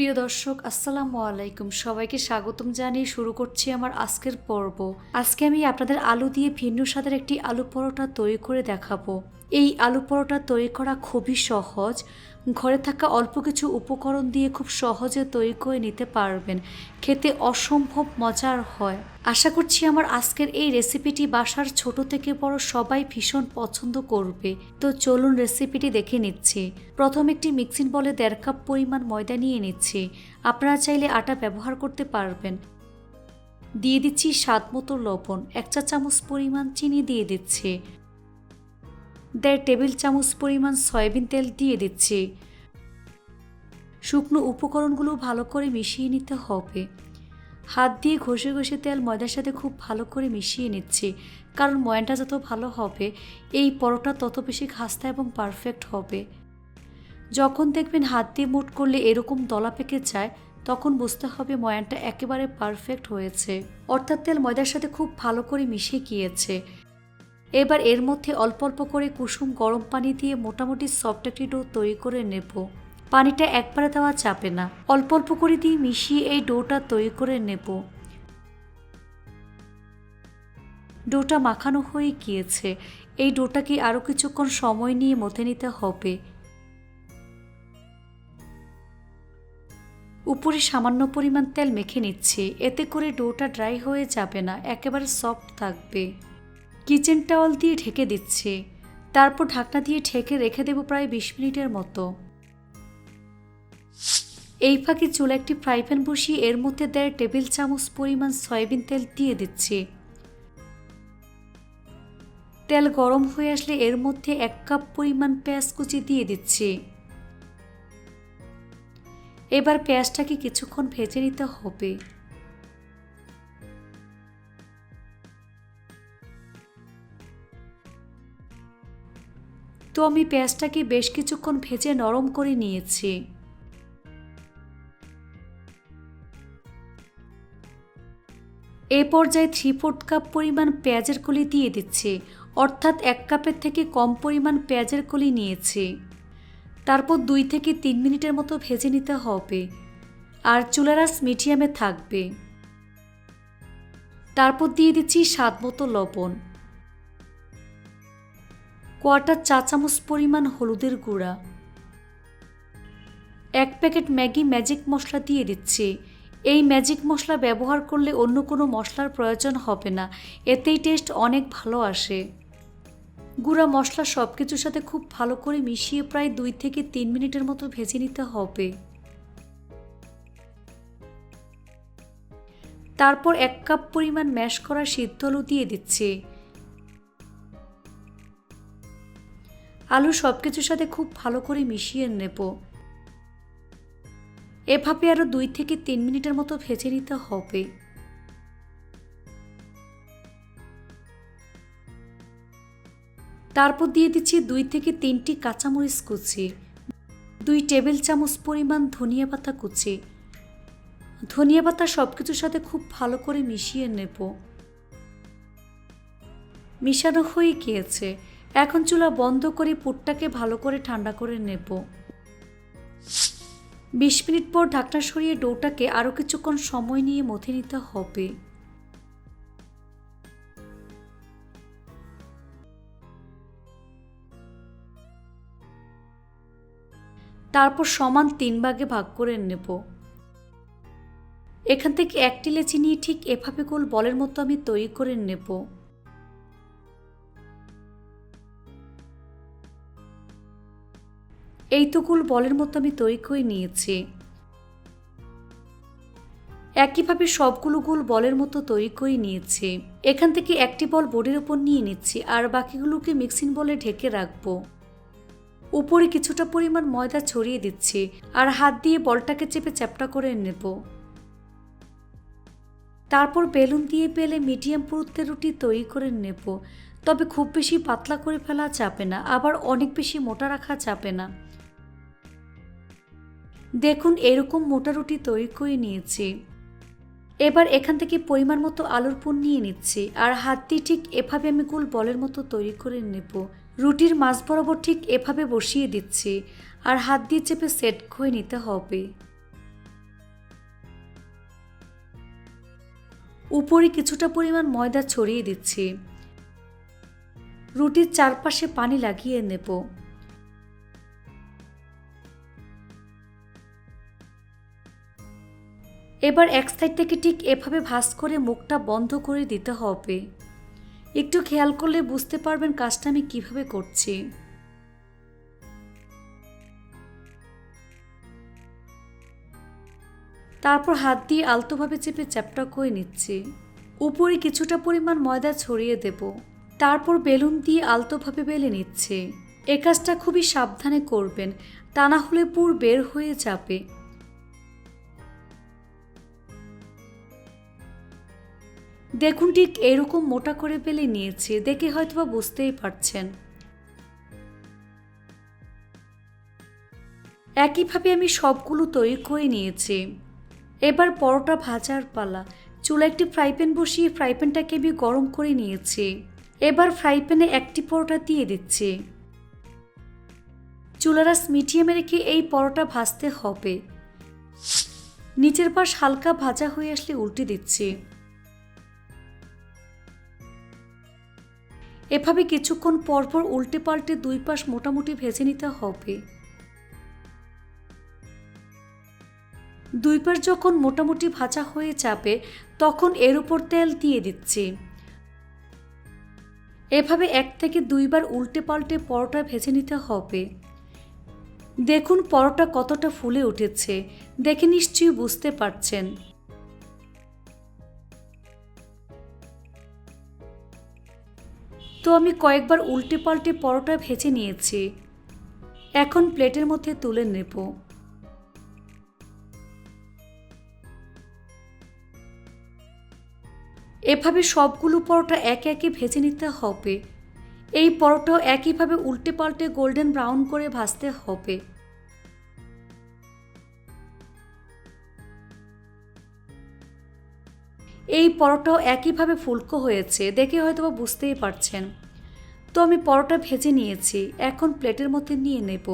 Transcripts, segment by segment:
প্রিয় দর্শক, আসসালামু আলাইকুম। সবাইকে স্বাগতম জানিয়ে শুরু করছি আমার আজকের পর্ব। আজকে আমি আপনাদের আলু দিয়ে ভিন্ন স্বাদের একটি আলু পরোটা তৈরি করে দেখাবো। এই আলু পরোটা তৈরি করা খুবই সহজ। ঘরে থাকা অল্প কিছু উপকরণ দিয়ে খুব সহজে তৈরি করে নিতে পারবেন। খেতে অসম্ভব মজার হয়। আশা করছি আমার আজকের এই রেসিপিটি বাসার ছোট থেকে বড় সবাই ভীষণ পছন্দ করবে। তো চলুন রেসিপিটি দেখে নিচ্ছি। প্রথম একটি মিক্সিং বলে দেড় কাপ পরিমাণ ময়দা নিয়ে নিচ্ছি। আপনারা চাইলে আটা ব্যবহার করতে পারবেন। দিয়ে দিচ্ছি স্বাদ মতো লবণ। এক চা চামচ পরিমাণ চিনি দিয়ে দিচ্ছি। দেড় টেবিল চামচ পরিমাণ সয়াবিন তেল দিয়ে দিচ্ছি। শুকনো উপকরণগুলো ভালো করে মিশিয়ে নিতে হবে। হাত দিয়ে ঘষে ঘষে তেল ময়দার সাথে খুব ভালো করে মিশিয়ে নিচ্ছি, কারণ ময়নটা যত ভালো হবে, এই পরোটা তত বেশি খাস্তা এবং পারফেক্ট হবে। যখন দেখবেন হাত দিয়ে মুট করলে এরকম দলা পেকে যায়, তখন বুঝতে হবে ময়ানটা একেবারে পারফেক্ট হয়েছে। অর্থাৎ তেল ময়দার সাথে খুব ভালো করে মিশে গিয়েছে। এবার এর মধ্যে অল্প অল্প করে কুসুম গরম পানি দিয়ে মোটামুটি সফট একটি ডো তৈরি করে নেব। পানিটা একবারে দেওয়া চাপে না। অল্প অল্প করে দিয়ে মিশিয়ে এই ডোটা তৈরি করে নেব। ডোটা মাখানো হয়ে গিয়েছে। এই ডোটাকে আরও কিছুক্ষণ সময় নিয়ে মথে নিতে হবে। উপরে সামান্য পরিমাণ তেল মেখে নিচ্ছি। এতে করে ডোটা ড্রাই হয়ে যাবে না, একেবারে সফট থাকবে। কিচেন টাওয়াল দিয়ে ঢেকে দিচ্ছি। তারপর ঢাকনা দিয়ে ঢেকে রেখে দেব প্রায় বিশ মিনিটের মতো। এই ফাঁকে চুলা একটি ফ্রাই প্যান বসিয়ে এর মধ্যে দেড় টেবিল চামচ পরিমাণ সয়াবিন তেল দিয়ে দিচ্ছি। তেল গরম হয়ে আসলে এর মধ্যে এক কাপ পরিমাণ পেঁয়াজ কুচি দিয়ে দিচ্ছি। এবার পেঁয়াজটাকে কিছুক্ষণ ভেজে নিতে হবে। তো আমি পেঁয়াজটাকে বেশ কিছুক্ষণ ভেজে নরম করে নিয়েছি। এ পর্যায়ে থ্রি ফোর্থ কাপ পরিমাণ পেঁয়াজের কলি দিয়ে দিচ্ছে। অর্থাৎ এক কাপের থেকে কম পরিমাণ পেঁয়াজের কলি নিয়েছে। তারপর দুই থেকে তিন মিনিটের মতো ভেজে নিতে হবে। আর চুলারাস মিডিয়ামে থাকবে। তারপর দিয়ে দিচ্ছি স্বাদ মতো লবণ। কোয়াটার চা চামচ পরিমাণ হলুদের গুঁড়া। এক প্যাকেট ম্যাগি ম্যাজিক মশলা দিয়ে দিচ্ছি। এই ম্যাজিক মশলা ব্যবহার করলে অন্য কোনো মশলার প্রয়োজন হবে না। এতেই টেস্ট অনেক ভালো আসে। গুঁড়া মশলা সব কিছুর সাথে খুব ভালো করে মিশিয়ে প্রায় দুই থেকে তিন মিনিটের মতো ভেজে নিতে হবে। তারপর এক কাপ পরিমাণ ম্যাশ করা সিদ্ধ আলু দিয়ে দিচ্ছি। আলু সব কিছুর সাথে খুব ভালো করে মিশিয়ে নেব। এভাবে আরও দুই থেকে তিন মিনিটের মতো ভেজে নিতে হবে। তারপর দিয়ে দিচ্ছি দুই থেকে তিনটি কাঁচামরিচ কুচি, দুই টেবিল চামচ পরিমাণ ধনিয়া পাতা কুচি। ধনিয়া পাতা সব কিছুর সাথে খুব ভালো করে মিশিয়ে নেব। মিশানো হয়ে গিয়েছে। এখন চুলা বন্ধ করে পুরটাকে ভালো করে ঠান্ডা করে নেব। বিশ মিনিট পর ঢাকনা সরিয়ে ডোটাকে আরও কিছুক্ষণ সময় নিয়ে মথে নিতে হবে। তারপর সমান তিন ভাগে ভাগ করে নেব। এখান থেকে একটি লেচি নিয়ে ঠিক এভাবে গোল বলের মতো আমি তৈরি করে নেব। এই তো বলের মতো আমি তৈরি করে নিয়েছি। একইভাবে সবগুলো গোল বলের মতো তৈরি করে নিয়েছি। এখান থেকে একটি বল বোর্ডের ওপর নিয়ে নিচ্ছি আর বাকিগুলোকে মিক্সিং বলে ঢেকে রাখব। উপরে কিছুটা পরিমাণ ময়দা ছড়িয়ে দিচ্ছি আর হাত দিয়ে বলটাকে চেপে চ্যাপটা করে নেব। তারপর বেলুন দিয়ে পেলে মিডিয়াম পুরুত্বের রুটি তৈরি করে নেব। তবে খুব বেশি পাতলা করে ফেলা চাপে না, আবার অনেক বেশি মোটা রাখা চাপে না। দেখুন, এরকম মোটা রুটি তৈরি করে নিয়েছি। এবার এখান থেকে পরিমাণ মতো আলুর পুর নিয়ে নিচ্ছি আর হাতটি ঠিক এভাবে আমি গোল বলের মতো তৈরি করে নেব। রুটির মাছ বরাবর ঠিক এভাবে বসিয়ে দিচ্ছি আর হাত দিয়ে চেপে সেট করে নিতে হবে। উপরে কিছুটা পরিমাণ ময়দা ছড়িয়ে দিচ্ছি। রুটির চারপাশে পানি লাগিয়ে নেব। এবার এক সাইড থেকে ঠিক এভাবে ভাঁজ করে মুখটা বন্ধ করে দিতে হবে। একটু খেয়াল করলে বুঝতে পারবেন কাজটা আমি কীভাবে করছি। তারপর হাত দিয়ে আলতোভাবে চেপে চ্যাপটা করে নিচ্ছি। উপরে কিছুটা পরিমাণ ময়দা ছড়িয়ে দেব। তারপর বেলুন দিয়ে আলতোভাবে বেলে নিচ্ছে। এ কাজটা খুবই সাবধানে করবেন, তা না হলে পুর বের হয়ে যাবে। দেখুন, ঠিক এরকম মোটা করে বেলে নিয়েছি। দেখে হয়তোবা বুঝতেই পারছেন। একইভাবে আমি সবগুলো তৈরি করে নিয়েছি। এবার পরোটা ভাজার পালা। চুলা একটি ফ্রাই প্যান বসিয়ে ফ্রাই প্যানটাকে আমি গরম করে নিয়েছি। এবার ফ্রাই প্যানে একটি পরোটা দিয়ে দিচ্ছি। চুলারাস মিডিয়ামে রেখে এই পরোটা ভাজতে হবে। নিচের পাশ হালকা ভাজা হয়ে আসলে উল্টে দিচ্ছি। এভাবে কিছুক্ষণ পরপর উল্টে পাল্টে দুই পাশ মোটামুটি ভেজে নিতে হবে। দুই পাশ যখন মোটামুটি ভাজা হয়ে যাবে, তখন এর উপর তেল দিয়ে দিচ্ছি। এভাবে এক থেকে দুইবার উল্টে পাল্টে পরোটা ভেজে নিতে হবে। দেখুন পরোটা কতটা ফুলে উঠেছে। দেখে নিশ্চয়ই বুঝতে পারছেন। তো আমি কয়েকবার উল্টে পাল্টে পরোটা ভেজে নিয়েছি। এখন প্লেটের মধ্যে তুলে নেব। এভাবে সবগুলো পরোটা একে একে ভেজে নিতে হবে। এই পরোটাও একইভাবে উল্টে পাল্টে গোল্ডেন ব্রাউন করে ভাজতে হবে। এই পরোটাও একইভাবে ফুলকো হয়েছে, দেখে হয়তো বুঝতেই পারছেন। তো আমি পরোটা ভেজে নিয়েছি, এখন প্লেটের মধ্যে নিয়ে নেব।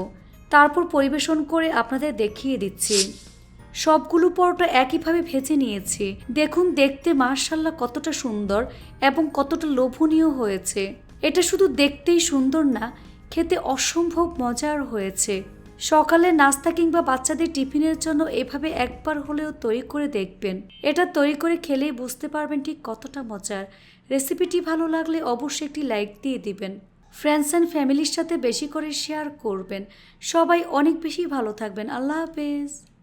তারপর পরিবেশন করে আপনাদের দেখিয়ে দিচ্ছি। সবগুলো পরোটা একইভাবে ভেজে নিয়েছি। দেখুন, দেখতে মার্শাল্লাহ কতটা সুন্দর এবং কতটা লোভনীয় হয়েছে। এটা শুধু দেখতেই সুন্দর না, খেতে অসম্ভব মজার হয়েছে। সকালে নাস্তা কিংবা বাচ্চাদের টিফিনের জন্য এভাবে একবার হলেও তৈরি করে দেখবেন। এটা তৈরি করে খেলেই বুঝতে পারবেন ঠিক কতটা মজার। রেসিপিটি ভালো লাগলে অবশ্যই একটি লাইক দিয়ে দিবেন। ফ্রেন্ডস অ্যান্ড ফ্যামিলির সাথে বেশি করে শেয়ার করবেন। সবাই অনেক বেশি ভালো থাকবেন। আল্লাহ হাফেজ।